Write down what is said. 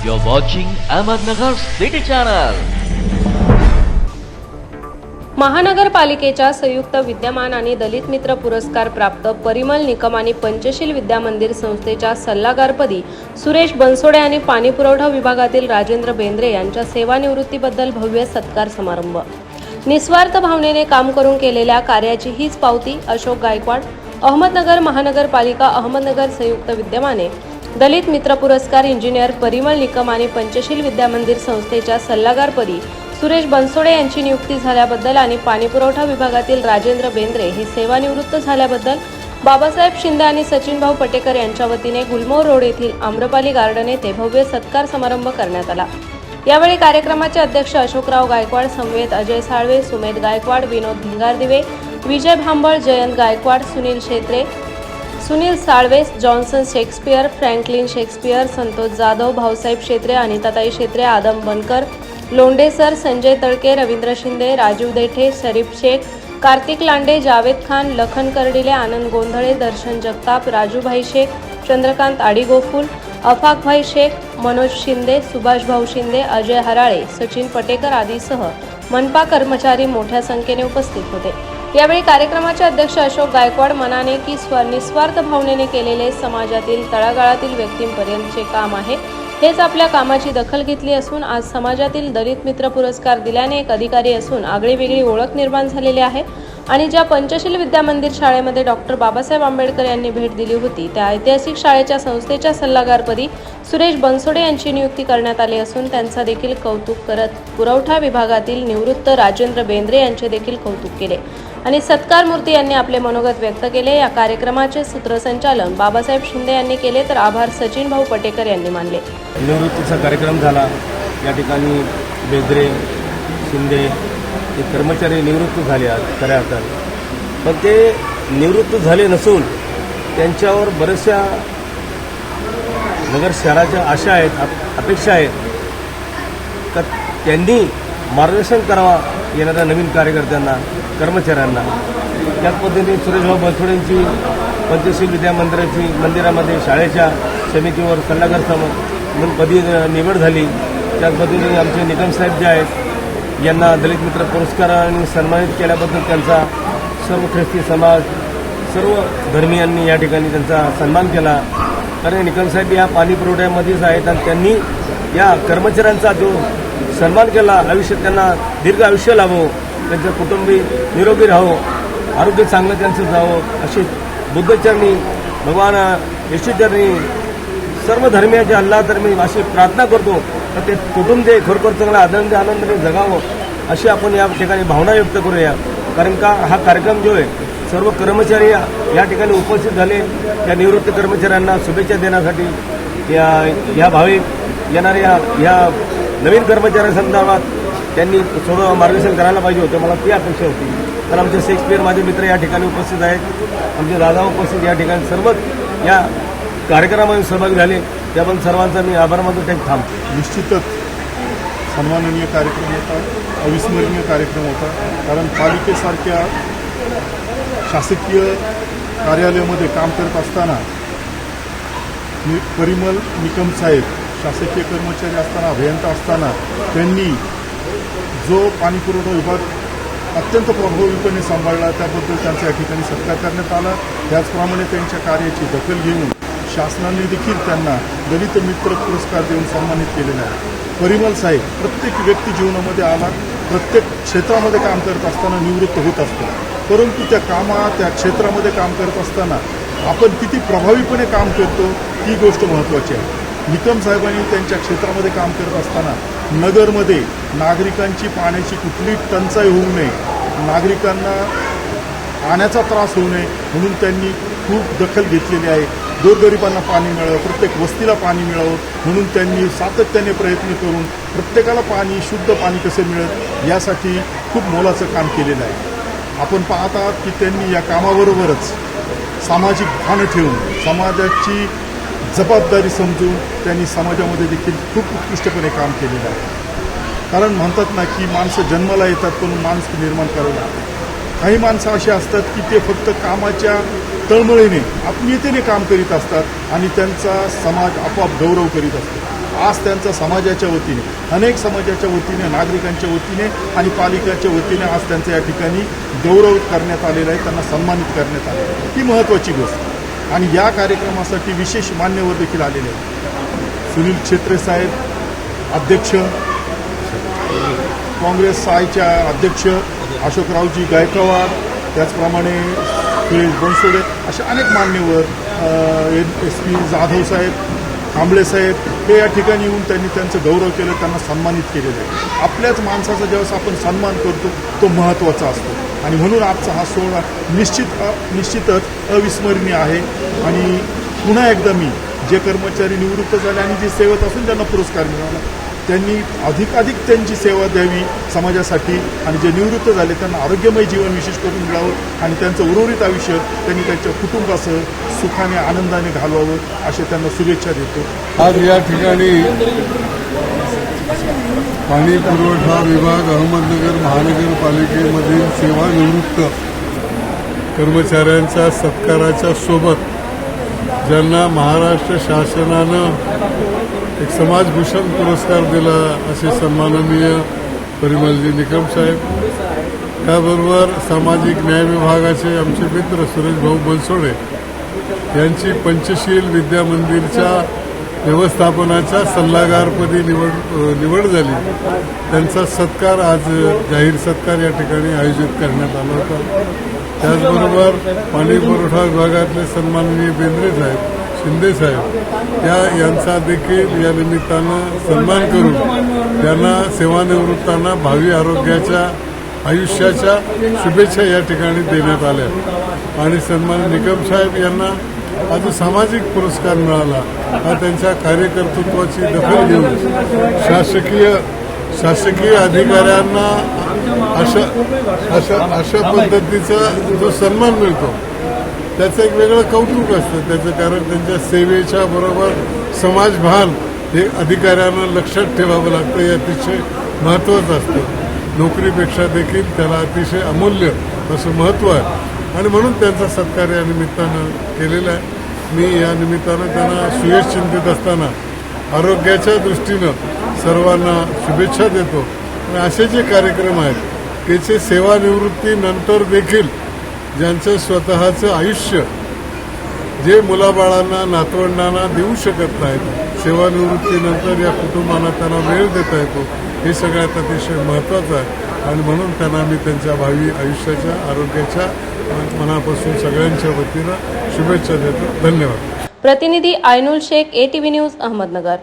You're watching Ahmednagar City Channel. महानगरपालिकेच्या संयुक्त विद्यमान आणि दलित मित्र पुरस्कार प्राप्त परिमल निकम आणि पंचशील विद्यामंदिर संस्थेच्या सल्लागारपदी सुरेश बनसोडे आणि पाणीपुरवठा विभागातील राजेंद्र बेंद्रे यांच्या सेवानिवृत्तीबद्दल भव्य सत्कार समारंभ निस्वार्थ भावनेने काम करून केलेल्या कार्याची हीच पावती अशोक गायकवाड अहमदनगर महानगरपालिका अहमदनगर संयुक्त विद्यमाने दलित मित्र पुरस्कार इंजिनियर परिमल निकम आणि पंचशील विद्यामंदिर संस्थेच्या सल्लागारपदी सुरेश बनसोडे यांची नियुक्ती झाल्याबद्दल आणि पाणीपुरवठा विभागातील राजेंद्र बेंद्रे हे सेवानिवृत्त झाल्याबद्दल बाबासाहेब शिंदे आणि सचिनभाऊ पटेकर यांच्या वतीने गुलमोर रोड येथील आम्रपाली गार्डन येथे भव्य सत्कार समारंभ करण्यात आला. यावेळी कार्यक्रमाचे अध्यक्ष अशोकराव गायकवाड समवेत Ajay Salve Sumedh Gaikwad Vinod Bhingardive Vijay Bhambal Jayant Gaikwad Sunil Shetre Sunil Salve Johnson Shakespeare Franklin Shakespeare Santosh Jadhav Bhausaheb Shetre Anitatai Shetre Adam Bankar Londe sir Sanjay Talke Ravindra Shinde Rajiv Dethe Sharif Shaikh Kartik Lande Javed Khan Lakhan Kardile Anand Gondhale Darshan Jagtap Rajubhai Shaikh Chandrakant Adigophul Afaqbhai Shaikh Manoj Shinde Subhashbhau Shinde Ajay Harale Sachin Patekar आदीसह मनपा कर्मचारी मोठ्या संख्येने उपस्थित होते. यावेळी कार्यक्रमाचे अध्यक्ष अशोक गायकवाड मनाने की स्व निस्वार्थ भावनेने केलेले समाजातील तळागाळातील व्यक्तींपर्यंतचे काम आहे. हेच आपल्या कामाची दखल घेतली असून आज समाजातील दलित मित्र पुरस्कार दिल्याने एक अधिकारी असून आगळीवेगळी ओळख निर्माण झालेली आहे. आणि ज्या पंचशील विद्यामंदिर शाळेमध्ये डॉक्टर बाबासाहेब आंबेडकर यांनी भेट दिली होती त्या ऐतिहासिक शाळेच्या संस्थेच्या सल्लागारपदी सुरेश बनसोडे यांची नियुक्ती करण्यात आली असून त्यांचा देखील कौतुक करत पुरवठा विभागातील निवृत्त राजेंद्र बेंद्रे यांचे देखील कौतुक केले. आणि सत्कार मूर्ती यांनी आपले मनोगत व्यक्त केले. या कार्यक्रमाचे सूत्रसंचालन बाबासाहेब शिंदे यांनी केले तर आभार सचिन भाऊ पटेकर यांनी मानले. निवृत्तीचा कार्यक्रम झाला. या ठिकाणी बेद्रे शिंदे हे कर्मचारी निवृत्त झाले खऱ्या अर्थात पण ते निवृत्त झाले नसून त्यांच्यावर बऱ्याचशा नगर शहराच्या आशा आहेत अप- अपेक्षा आहेत. का त्यांनी मार्गदर्शन करावा येणाऱ्या नवीन कार्यकर्त्यांना कर्मचाऱ्यांना. त्याच पद्धतीने सुरेशभाऊ बनसोडेंची पंचशील विद्या मंदिराची मंदिरामध्ये शाळेच्या समितीवर सल्लागार सम म्हणून पदी निवड झाली. त्याच पद्धतीने आमचे निकम साहेब जे आहेत यांना दलित मित्र पुरस्काराने सन्मानित केल्याबद्दल त्यांचा सर्व ख्रिस्ती समाज सर्व धर्मियांनी या ठिकाणी त्यांचा सन्मान केला. कारण निकम साहेब या पाणी पुरवठ्यामध्येच आहेत आणि त्यांनी या कर्मचाऱ्यांचा जो सन्मान केला आयुष्यात त्यांना दीर्घ आयुष्य लाभो त्यांचं कुटुंबी निरोगी राहो आरोग्य चांगलं त्यांचं जावं अशी बुद्धचरणी भगवान येशूचरणी सर्व धर्मियाचे अल्ला तर मी अशी प्रार्थना करतो. तर ते कुटुंब ते खरोखर चांगला आनंद आनंदाने जगावं अशी आपण या ठिकाणी भावना व्यक्त करूया. कारण का हा कार्यक्रम जो आहे सर्व कर्मचारी या या ठिकाणी उपस्थित झाले. त्या निवृत्त कर्मचाऱ्यांना शुभेच्छा देण्यासाठी या या भाविक येणाऱ्या या नवीन कर्मचाऱ्यांसंदर्भात त्यांनी थोडं मार्गदर्शन करायला पाहिजे होतं. मला ती अपेक्षा होती. तर आमचे शेक्सपियर माझे मित्र या ठिकाणी उपस्थित आहेत. आमचे दादा उपस्थित या ठिकाणी. सर्वच या कार्यक्रमामध्ये सहभागी झाले. त्याबद्दल सर्वांचा मी आभार मानतो. त्यांनी थांब. निश्चितच सन्माननीय कार्यक्रम होता. अविस्मरणीय कार्यक्रम होता. कारण पालिकेसारख्या शासकीय कार्यालयामध्ये काम करत असताना परिमल निकम साहेब शासकीय कर्मचारी असताना अभियंता असताना त्यांनी जो पाणीपुरवठा विभाग अत्यंत प्रभावीपणे सांभाळला त्याबद्दल त्यांचा या ठिकाणी सत्कार करण्यात आला. त्याचप्रमाणे त्यांच्या कार्याची दखल घेऊन शासनाने देखील त्यांना दलित मित्र पुरस्कार देऊन सन्मानित केलेला आहे. परिमल साहेब प्रत्येक व्यक्ती जीवनामध्ये आला प्रत्येक क्षेत्रामध्ये काम करत असताना निवृत्त होत असतो. परंतु त्या कामात त्या क्षेत्रामध्ये काम करत असताना आपण किती प्रभावीपणे काम करतो ही गोष्ट महत्त्वाची आहे. निकम साहेबांनी त्यांच्या क्षेत्रामध्ये काम करत असताना नगरमध्ये नागरिकांची पाण्याची कुठली टंचाई होऊ नये नागरिकांना पाण्याचा त्रास होऊ नये म्हणून त्यांनी खूप दखल घेतलेली आहे. गोरगरिबांना पाणी मिळावं प्रत्येक वस्तीला पाणी मिळावं म्हणून त्यांनी सातत्याने प्रयत्न करून प्रत्येकाला पाणी शुद्ध पाणी कसं मिळत यासाठी खूप मोलाचं काम केलेलं आहे. आपण पाहत आहात की त्यांनी या कामाबरोबरच सामाजिक भान ठेवून समाजाची जबाबदारी समजून त्यांनी समाजामध्ये देखील खूप उत्कृष्टपणे काम केलेलं आहे. कारण म्हणतात ना की माणसं जन्माला येतात पण माणसं निर्माण करावं काही माणसं अशी असतात की ते फक्त कामाच्या तळमळीने आत्मीयतेने काम करीत असतात आणि त्यांचा समाज आपोआप गौरव करीत असतो. आज त्यांचा समाजाच्या वतीने अनेक समाजाच्या वतीने नागरिकांच्या वतीने आणि पालिकाच्या वतीने आज त्यांचा या ठिकाणी गौरव करण्यात आलेला आहे त्यांना सन्मानित करण्यात आलेलं आहे. ही महत्त्वाची गोष्ट. आणि या कार्यक्रमासाठी विशेष मान्यवर देखील आलेले आहेत. सुनील छेत्रे साहेब अध्यक्ष काँग्रेस आयच्या अध्यक्ष अशोकरावजी गायकवाड त्याचप्रमाणे सुरेश बनसोडे असे अनेक मान्यवर एस पी जाधव साहेब कांबळे साहेब हे या ठिकाणी येऊन त्यांनी त्यांचं गौरव केलं त्यांना सन्मानित केलेलं आहे. आपल्याच माणसाचा ज्यावेळेस आपण सन्मान करतो तो महत्त्वाचा असतो. आणि म्हणून आजचा हा सोहळा निश्चित निश्चितच अविस्मरणीय आहे. आणि पुन्हा एकदा मी जे कर्मचारी निवृत्त झाले आणि जे सेवत असून त्यांना पुरस्कार मिळाला त्यांनी अधिकाधिक त्यांची सेवा द्यावी समाजासाठी आणि जे निवृत्त झाले त्यांना आरोग्यमय जीवन विशेष करून मिळावं आणि त्यांचं उर्वरित आयुष्य त्यांनी त्यांच्या कुटुंबासह सुखाने आनंदाने घालवावं असे त्यांना शुभेच्छा देतो. आज या ठिकाणी पाणी पुरवठा विभाग अहमदनगर महानगरपालिकेमधील सेवानिवृत्त कर्मचाऱ्यांच्या सत्काराच्या सोबत ज्यांना महाराष्ट्र शासनानं एक समाजभूषण पुरस्कार दिला असे सन्माननीय परिमलजी निकम साहेब. त्याबरोबर सामाजिक न्याय विभागाचे आमचे मित्र सुरेश भाऊ बनसोडे यांची पंचशील विद्या मंदिरच्या व्यवस्थापनाच्या सल्लागारपदी निवड निवड झाली. त्यांचा सत्कार आज जाहीर सत्कार या ठिकाणी आयोजित करण्यात आला होता. त्याचबरोबर पाणी पुरवठा विभागातले सन्माननीय बेंद्रे साहेब शिंदे साहेब या यांचा देखील या निमित्तानं सन्मान करून त्यांना सेवानिवृत्तांना भावी आरोग्याच्या आयुष्याच्या शुभेच्छा या ठिकाणी देण्यात आल्या. आणि सन्मान निकम साहेब यांना आज जो सामाजिक पुरस्कार मिळाला. हा त्यांच्या कार्यकर्तृत्वाची दखल घेऊन शासकीय शासकीय अधिकाऱ्यांना अशा अशा अशा पद्धतीचा जो सन्मान मिळतो त्याचं एक वेगळं कौतुक असतं. त्याचं कारण त्यांच्या सेवेच्या बरोबर समाजभान हे अधिकाऱ्यांना लक्षात ठेवावं लागतं. हे अतिशय महत्त्वाचं असतं. नोकरीपेक्षा देखील त्याला अतिशय अमूल्य असं महत्त्व आहे. आणि म्हणून त्यांचा सत्कार या निमित्तानं केलेला आहे. मी या निमित्तानं त्यांना सुयश चिंतित असताना आरोग्याच्या दृष्टीनं सर्वांना शुभेच्छा देतो. आणि असे जे कार्यक्रम आहेत त्याचे सेवानिवृत्तीनंतर देखील ज्यांचं स्वतःचं आयुष्य जे मुलाबाळांना नातवंडांना देऊ शकत नाहीत सेवानिवृत्तीनंतर या कुटुंबांना त्यांना वेळ देता येतो हे सगळ्यात अतिशय महत्त्वाचं आहे. आणि म्हणून त्यांना मी त्यांच्या भावी आयुष्याच्या आरोग्याच्या मनापासून सगळ्यांच्या वतीनं शुभेच्छा देतो. धन्यवाद. प्रतिनिधी आयनुल शेख एटीव्ही न्यूज अहमदनगर.